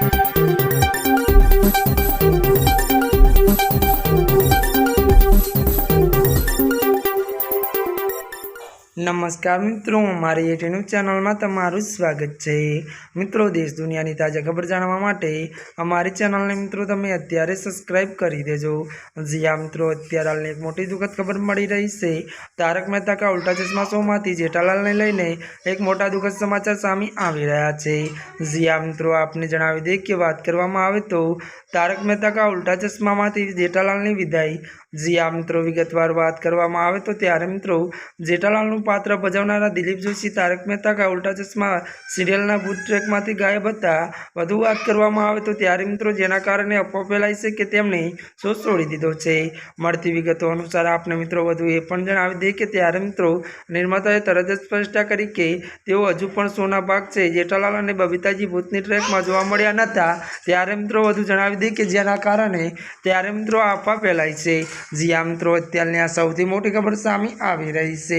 Thank you. નમસ્કાર મિત્રો, મારી યુટ્યુબ ચેનલમાં તમારું સ્વાગત છે. મિત્રો, દેશ દુનિયાની તાજા ખબર જાણવા માટે અમારી ચેનલને મિત્રો તમે અત્યારે સબસ્ક્રાઇબ કરી દેજો. જ્યાં મિત્રો, અત્યારે હાલની એક મોટી દુઃખદ ખબર મળી રહી છે. તારક મહેતા કા ઉલ્ટા ચશ્મા શોમાંથી જેઠાલાલને લઈને એક મોટા દુઃખદ સમાચાર સામે આવી રહ્યા છે. જ્યાં મિત્રો, આપને જણાવી દઈએ કે વાત કરવામાં આવે તો તારક મહેતા કા ઉલ્ટા ચશ્મામાંથી જેઠાલાલની વિદાય. જ્યાં મિત્રો, વિગતવાર વાત કરવામાં આવે તો ત્યારે, મિત્રો, જેઠાલાલનું પાત્ર ભજવનારા દિલીપ જોશી, તારક મહેતા કા ઉલ્ટા ચશ્મા સિરિયલના ભૂત ટ્રેકમાંથી ગાયબ હતા? વધુ વાત કરવામાં આવે તો ત્યારે મિત્રો જેના કારણે અફવા ફેલાઈ છે કે તેમણે શો છોડી દીધો છે. મળતી વિગતો અનુસાર આપને મિત્રો વધુ એ પણ જણાવી દઈએ કે ત્યારે મિત્રો નિર્માતાએ તરત જ સ્પષ્ટતા કરી કે તેઓ હજુ પણ શોના ભાગ છે. જેઠાલાલ અને બબીતાજી ભૂતની ટ્રેકમાં જોવા મળ્યા નહોતા ત્યારે મિત્રો વધુ જણાવી દઈએ કે જેના કારણે ત્યારે મિત્રો અફવા ફેલાઈ છે. જી મિત્રો, અત્યારની આ સૌથી મોટી ખબર સામે આવી રહી છે.